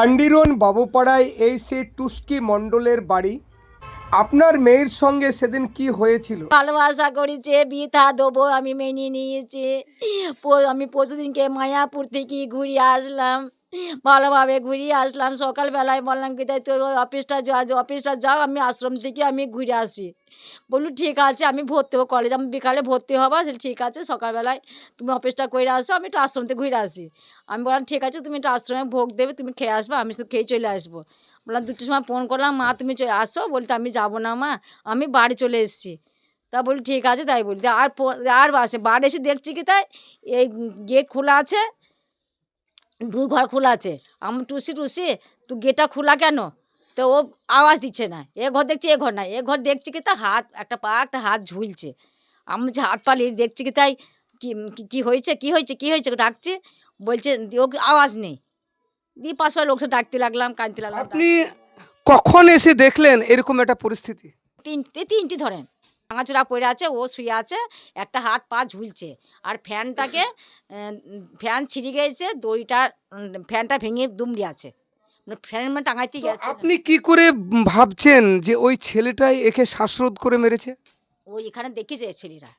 আন্ডিরন বাবুপাড়ায় এই সে টুস্কি মণ্ডলের বাড়ি। আপনার মেয়ের সঙ্গে সেদিন কি হয়েছিল? ভালোবাসা করেছে, বিথা দেবো আমি মেনে নিয়েছি। আমি পরশুদিনকে মায়াপুর থেকে ঘুরে আসলাম। ভালোভাবে ঘুরিয়ে আসলাম। সকালবেলায় বললাম কি তাই তোর ওই অফিসটা যা অফিসটা যাও, আমি আশ্রম থেকে আমি ঘুরে আসি। বললু, ঠিক আছে, আমি ভর্তি হব কলেজ আমি বিকালে ভর্তি হব ঠিক আছে, সকালবেলায় তুমি অফিসটা করে আসো, আমি একটু আশ্রম থেকে ঘুরে আসি। আমি বললাম, ঠিক আছে, তুমি একটু আশ্রমে ভোগ দেবে, তুমি খেয়ে আসবে, আমি শুধু খেয়ে চলে আসব। বললাম, দুটোর সময় ফোন করলাম, মা, তুমি চলে আসো। বলতে, আমি যাব না, মা, আমি বাড়ি চলে এসেছি। তা বলি ঠিক আছে, তাই বলি আর আর বাসে, বাড়ি এসে দেখছি কি, তাই এই গেট খোলা আছে দুই ঘর খোলা আছে। আমি টুসি টুসি তুই গেটটা খোলা কেন? তো ও আওয়াজ দিচ্ছে না। এ ঘর দেখছি এ ঘর না। এ ঘর দেখছি কি তা হাত একটা পা একটা হাত ঝুলছে। আমি যে হাত পালিয়ে দেখছি কি তাই কি হয়েছে কি হয়েছে কি হয়েছে ডাকছে। বলছে ও আওয়াজ নেই। দিয়ে পাশ পাশে লোককে ডাকতে লাগলাম কাঁদতে লাগলাম আপনি কখন এসে দেখলেন এরকম একটা পরিস্থিতি? তিনটে তিনটি ধরেন। ভাঙাচোরা পড়ে আছে ও শুয়ে আছে একটা হাত পা ঝুলছে। আর ফ্যানটাকে ফ্যান ছিঁড়ে গিয়েছে দড়িটা ফ্যানটা ভেঙে দুমড়ে আছে। মানে ফ্যান মানে টাঙাইতে গেছে। আপনি কি করে ভাবছেন যে ওই ছেলেটাই একে শ্বাসরোধ করে মেরেছে? ওই এখানে দেখেছে ছেলেরা।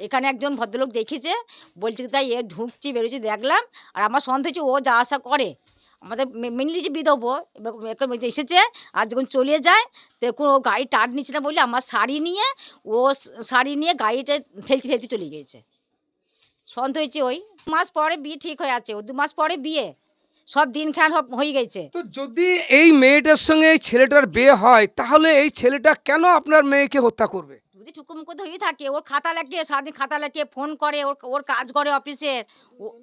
এখানে একজন ভদ্রলোক দেখেছে বলছে তাই এ ঢুকছি বেরোচ্ছি দেখলাম আর আমার সন্দেহ হচ্ছে ও যা আশা করে। আমাদের মেনলি যে বিধব এসেছে, আর যখন চলে যায় তখন ও গাড়ি টাট নিচ্ছে না বলে আমার শাড়ি নিয়ে, ও শাড়ি নিয়ে গাড়িটা ঠেলতে ঠেলতে চলে গিয়েছে। সন্দেহ হয়েছে ওই। মাস পরে বিয়ে ঠিক হয়ে আছে ও দু মাস পরে বিয়ে। সব দিন সব হয়ে গেছে। তো যদি এই মেয়েটার সঙ্গে এই ছেলেটার বিয়ে হয়, তাহলে এই ছেলেটা কেন আপনার মেয়েকে হত্যা করবে? যদি টুকুমুকু হয়ে থাকে ওর খাতা লেখে সারাদিন খাতা লেখে ফোন করে ওর ওর কাজ করে অফিসে ও-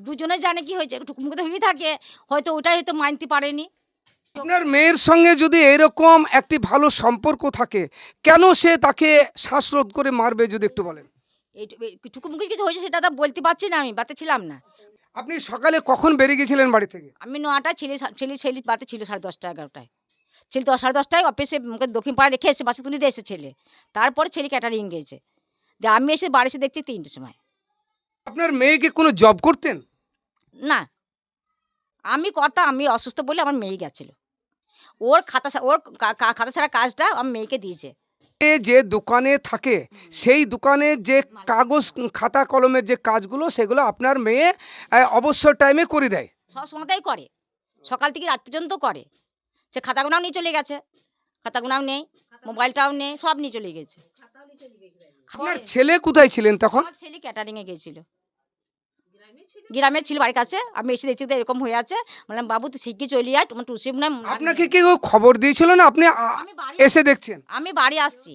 দুজনে জানে কি হয়েছে টুকুমুকু হয়ে থাকে হয়তো ওটাই হয়তো মানতে পারেনি। আপনার মেয়ের সঙ্গে যদি এরকম একটি ভালো সম্পর্ক থাকে কেন সে তাকে শ্বাসরোধ করে মারবে যদি একটু বলেন? এই টুকুমুকি কিছু হয়েছে সেটা তো বলতে পারছি না আমি বাতে ছিলাম না। আপনি সকালে কখন বেরিয়ে গেছিলেন বাড়ি থেকে? আমি নটা ছেলে ছেলে ছেলে বাতে ছিল সাড়ে দশটা এগারোটায়। ছেলে দশ সাড়ে দশটায় অফিসে দক্ষিণ পাড়া রেখে এসে বাসে তুলে দিয়ে এসে ছেলে। তারপরে ছেলে ক্যাটারিং গেছে। দিয়ে আমি এসে বাড়ি এসে দেখছি তিনটের সময়। আপনার মেয়েকে কোনো জব করতেন? না। আমি কথা আমি অসুস্থ বলে আমার মেয়ে গেছিল। ওর খাতা ওর খাতা ছাড়া কাজটা আমার মেয়েকে দিয়েছে। যে দোকানে থাকে সেই দোকানে যে কাগজ খাতা কলমের যে কাজগুলো সেগুলো আপনার মেয়ে অবসর টাইমে করে দেয়। সব সময়তেই করে। সকাল থেকে রাত পর্যন্ত করে। সে খাতাগুনাও নিয়ে চলে গেছে। খাতাগুনাও নেই মোবাইলটাও নেই সব নিয়ে চলে গেছে। আপনার ছেলে কোথায় ছিলেন তখন? আমার ছেলে ক্যাটারিংয়ে গিয়েছিল গ্রামের ছিল? বাড়ির কাছে আমি এসে দেখছি তো এরকম হয়ে আছে। বললাম বাবু তুই শিগগির চলে আয় তোমার টুসি মনে হয় আপনাকে কেউ খবর দিয়েছিল না? আপনি আমি এসে দেখছেন? আমি বাড়ি আসছি।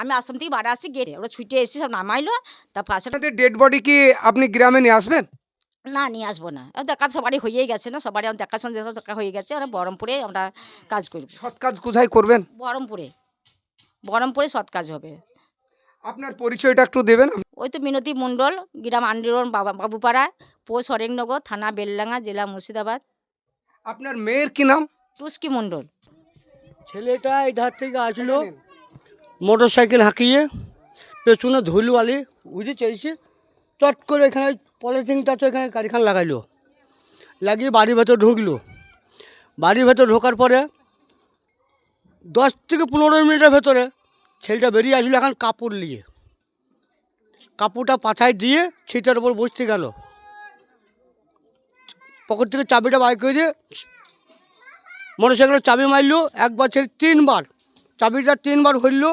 আমি আশ্রম থেকে বাড়ি আসছি গেটে। ওরা ছুটে এসে সব নামাইলো। তার পাশে ডেড বডি কি আপনি গ্রামে নিয়ে আসবেন? না নিয়ে আসব না। দেখা সবারই হয়েই গেছে না সবারই আমার দেখাশোনা দেখা দেখা হয়ে গেছে আমরা বহরমপুরে আমরা কাজ করব। সৎ কাজ কোথায় করবেন? বহরমপুরে। বহরমপুরে সৎ কাজ হবে। আপনার পরিচয়টা একটু দেবেন? ওই তো মিনতি মণ্ডল গ্রাম আন্ডিরন বাবা বাবুপাড়া পোস্ট হরেংনগর থানা বেলডাঙ্গা জেলা মুর্শিদাবাদ। আপনার মেয়ের কি নাম? টুস্কি মণ্ডল। ছেলেটা এই ধার থেকে আসলো মোটর সাইকেল হাঁকিয়ে পেছনে ধুলওয়ালি উঠে চেয়েছে চট করে এখানে পলিথিনটা তো এখানে গাড়িখান লাগাইলো। লাগিয়ে বাড়ির ভেতর ঢুকলো। বাড়ির ভেতর ঢোকার পরে দশ থেকে পনেরো মিনিটের ভেতরে ছেলেটা বেরিয়ে আসলো এখন কাপড় নিয়ে। কাপড়টা পাছায় দিয়ে ছিটার উপর বসতে গেল। পকেট থেকে চাবিটা বাইক করে দিয়ে মোটর সাইকেলের চাবি মারলো, একবার ছেড়ে তিনবার। চাবিটা তিনবার হইল,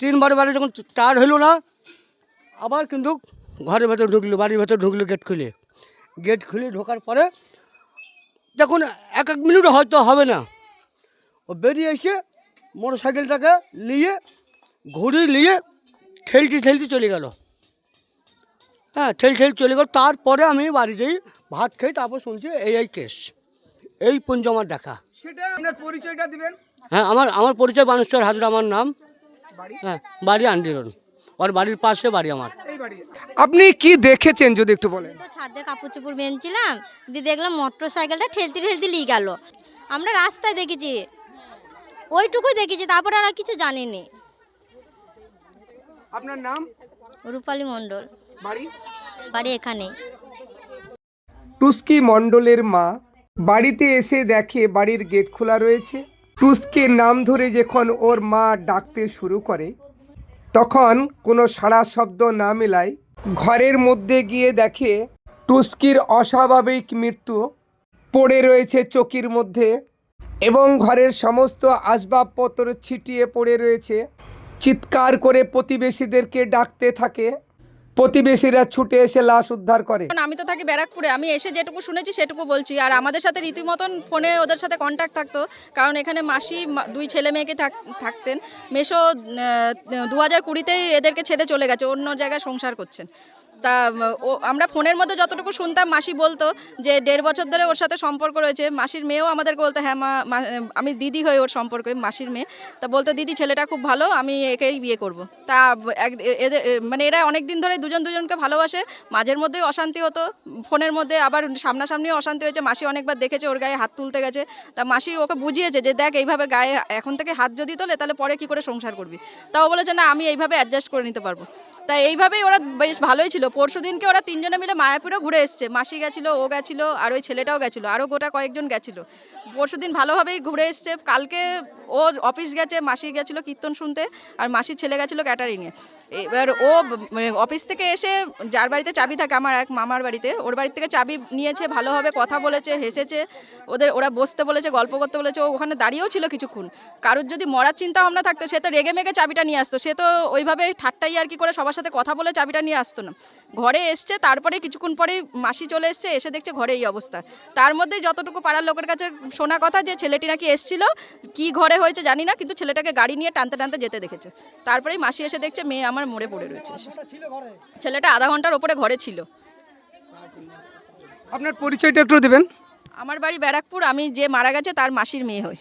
তিনবার বারে যখন চার হইল না, আবার কিন্তু ঘরের ভেতর ঢুকলো বাড়ির ভেতর ঢুকলো গেট খুলে। গেট খুলে ঢোকার পরে যখন এক এক মিনিট হয়তো হবে না ও বেরিয়ে এসে মোটর সাইকেলটাকে নিয়ে ঘুরি নিয়ে ঠেলতে ঠেলতে চলে গেল। হ্যাঁ ঠেল ঠেল চলে গেল। তারপরে আমি বাড়ি যাই ভাত খাই তারপর শুনছি এই এই কেস এই পুঞ্জ আমার দেখা। সেটা আপনার পরিচয়টা দিবেন? হ্যাঁ আমার আমার পরিচয় বানেশ্বর হাজরা আমার নাম হ্যাঁ বাড়ি আন্দিরন ওর বাড়ির পাশে বাড়ি আমার। আপনি কি দেখেছেন যদি একটু বলেন? তো ছাদে কাপড় চোপড় মেনছিলাম দিয়ে দেখলাম মোটর সাইকেলটা ঠেলতে ঠেলতে নিয়ে গেল। আমরা রাস্তায় দেখেছি ওইটুকুই দেখেছি তারপরে আর কিছু জানিনি। আপনার নাম? রূপালী মণ্ডল। বাড়ি? বাড়ি এখানে টুস্কি মণ্ডলের মা বাড়িতে এসে দেখে বাড়ির গেট খোলা রয়েছে। টুসকে নাম ধরে যখন ওর মা ডাকতে শুরু করে তখন কোনো সাড়া শব্দ না মেলায় ঘরের মধ্যে গিয়ে দেখে টুস্কির অস্বাভাবিক মৃত্যু পড়ে রয়েছে চকির মধ্যে এবং ঘরের সমস্ত আসবাবপত্র ছিটিয়ে পড়ে রয়েছে। চিৎকার করে প্রতিবেশীদেরকে ডাকতে থাকে। প্রতিবেশীরা ছুটে এসে লাশ উদ্ধার করে। আমি তো থাকি ব্যারাকপুরে, আমি এসে যেটুকু শুনেছি সেটুকু বলছি। আর আমাদের সাথে রীতিমতন ফোনে ওদের সাথে কন্ট্যাক্ট থাকতো, কারণ এখানে মাসি দুই ছেলে মেয়েকে থাক- থাকতেন। মেশো দু হাজার কুড়িতেই এদেরকে ছেড়ে চলে গেছে, অন্য জায়গায় সংসার করছেন। তা ও, আমরা ফোনের মধ্যে যতটুকু শুনতাম, মাসি বলতো যে দেড় বছর ধরে ওর সাথে সম্পর্ক রয়েছে। মাসির মেয়েও আমাদেরকে বলতো হ্যাঁ মা আমি দিদি হয়ে ওর সম্পর্কে, মাসির মেয়ে। তা বলতো, দিদি, ছেলেটা খুব ভালো, আমি একেই বিয়ে করব। তা এক- এদের মানে এরা অনেক দিন ধরে দুজন দুজনকে ভালোবাসে। মাঝের মধ্যেই অশান্তি হতো। ফোনের মধ্যে আবার সামনাসামনিও অশান্তি হয়েছে। মাসি অনেকবার দেখেছে, ওর গায়ে হাত তুলতে গেছে। তা মাসি ওকে বুঝিয়েছে যে, দেখ, এইভাবে গায়ে, এখন থেকে হাত যদি তোলে, তাহলে পরে কি করে সংসার করবি? তাও বলেছে, না, আমি এইভাবে অ্যাডজাস্ট করে নিতে পারব। তাই এইভাবেই ওরা বেশ ভালোই ছিল। পরশু দিনকে ওরা তিনজনে মিলে মায়াপুরে ঘুরে এসছে। মাসি গেছিল, ও গেছিল, আর ওই ছেলেটাও গেছিল। আরও গোটা কয়েকজন গেছিল। পরশু দিন ভালোভাবেই ঘুরে এসছে। কালকে ও অফিস গেছে, মাসি গেছিল কীর্তন শুনতে, আর মাসির ছেলে গেছিল ক্যাটারিংয়ে এবার ও অফিস থেকে এসে যার বাড়িতে চাবি থাকে, আমার এক মামার বাড়িতে, ওর বাড়ি থেকে চাবি নিয়েছে, ভালোভাবে কথা বলেছে, হেসেছে। ওদের, ওরা বসতে বলেছে, গল্প করতে বলেছে। ও ওখানে দাঁড়িয়েও ছিল কিছুক্ষণ। কারোর যদি মরার চিন্তা ভাবনা থাকতো, সে তো রেগে মেগে চাবিটা নিয়ে আসতো। সে তো ওইভাবে ঠাট্টাই আর কি করে সবার সাথে কথা বলে চাবিটা নিয়ে আসতো না। ঘরে এসছে তারপরে কিছুক্ষণ পরেই মাসি চলে এসছে এসে দেখছে ঘরে এই অবস্থা। তার মধ্যে যতটুকু পাড়ার লোকের কাছে শোনা কথা যে ছেলেটি নাকি এসছিল কি ঘরে হয়েছে জানি না কিন্তু ছেলেটাকে গাড়ি নিয়ে টানতে টানতে যেতে দেখেছে। তারপরেই মাসি এসে দেখছে মেয়ে আমার মরে পড়ে রয়েছে ছেলেটা আধা ঘণ্টার ওপরে ঘরে ছিল। আপনার পরিচয়টা একটু দেবেন। আমার বাড়ি ব্যারাকপুর আমি যে মারা গেছে তার মাসির মেয়ে হই।